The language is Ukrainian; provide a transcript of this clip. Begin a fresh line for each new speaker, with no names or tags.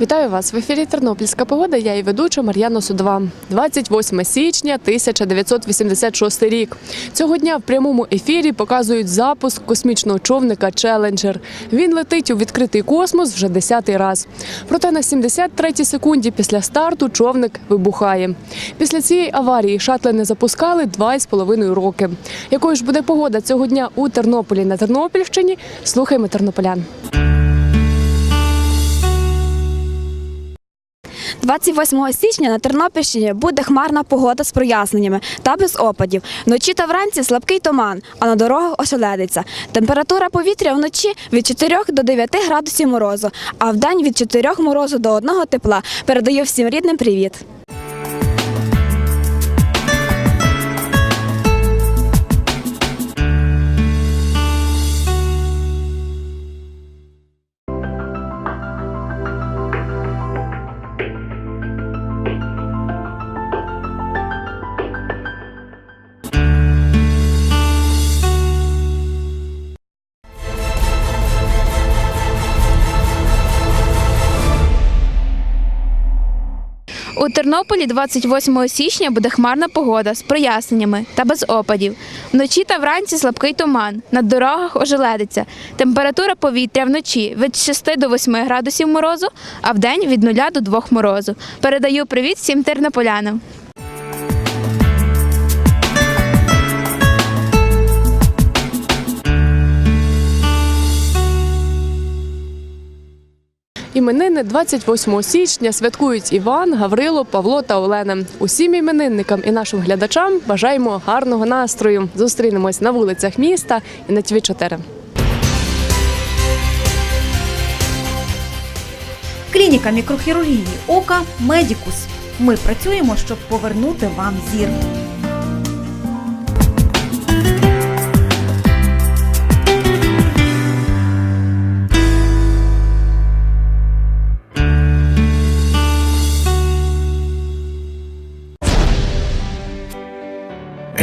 Вітаю вас в ефірі Тернопільська погода. Я і ведуча Мар'яна Судова. 28 січня 1986 рік. Цього дня в прямому ефірі показують запуск космічного човника Челенджер. Він летить у відкритий космос вже десятий раз. Проте на 73-й секунді після старту човник вибухає. Після цієї аварії шатли не запускали два із половиною роки. Якою ж буде погода цього дня у Тернополі на Тернопільщині? Слухаємо тернополян.
28 січня на Тернопільщині буде хмарна погода з проясненнями та без опадів. Вночі та вранці слабкий туман, а на дорогах ошеледиться. Температура повітря вночі від 4 до 9 градусів морозу, а вдень від 4 морозу до 1 тепла. Передаю всім рідним привіт.
У Тернополі 28 січня буде хмарна погода з проясненнями та без опадів. Вночі та вранці слабкий туман. На дорогах ожеледиться. Температура повітря вночі від 6 до 8 градусів морозу, а вдень від 0 до 2 морозу. Передаю привіт всім тернополянам.
Іменини 28 січня святкують Іван, Гаврило, Павло та Олена. Усім іменинникам і нашим глядачам бажаємо гарного настрою. Зустрінемось на вулицях міста і на ТВ 4
Клініка мікрохірургії ока Медікус. Ми працюємо, щоб повернути вам зір.